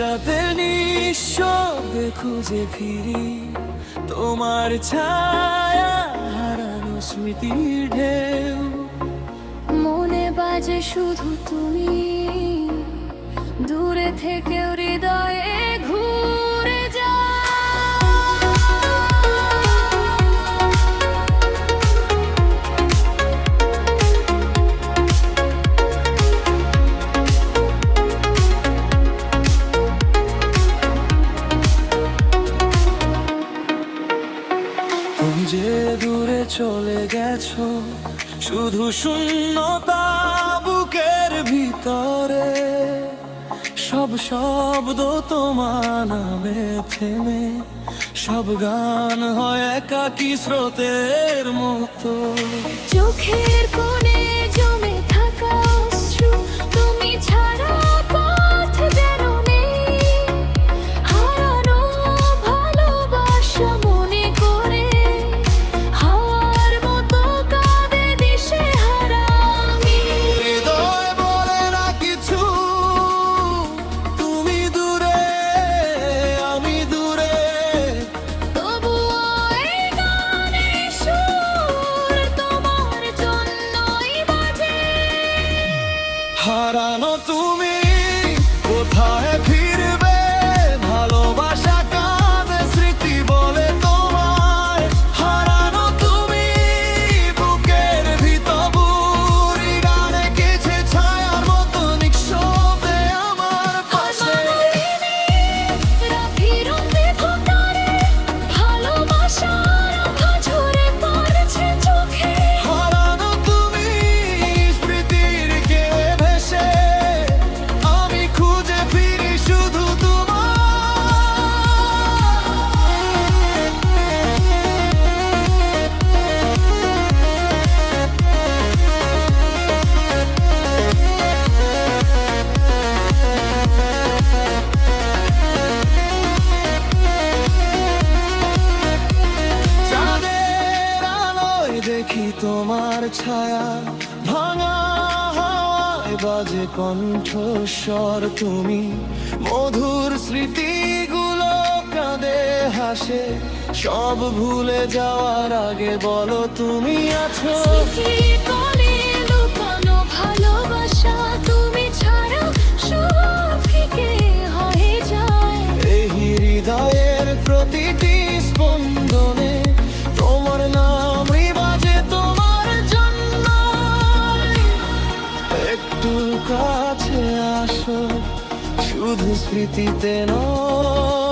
রাতে নিঃশব্দে খুঁজে ফিরি। তোমার ছায়া হারানো স্মৃতির ঢেউ। মনে বাজে শুধু তুমি। দূরে থেকে হৃদয়ে তুমি যে দূরে চলে গেছো। শুধু শূন্যতা বুকের ভিতরে। সব শব্দ তোমার নামে থেমে। সব গান হয় একাকি স্রোতের মতো। চোখের কোণে তোমার ছায়া ভাঙা হাওয়ায় বাজে কণ্ঠস্বর। তুমি মধুর স্মৃতিগুলো কাঁদে হাসে। সব ভুলে যাওয়ার আগে বলো তুমি আছো? ভালোবাসা তুমি ছাড়া সব ফিকে যায়? এই হৃদয়ের প্রতিটি স্পন্দনে কাছে আসো শুধু স্মৃতিতে নয়।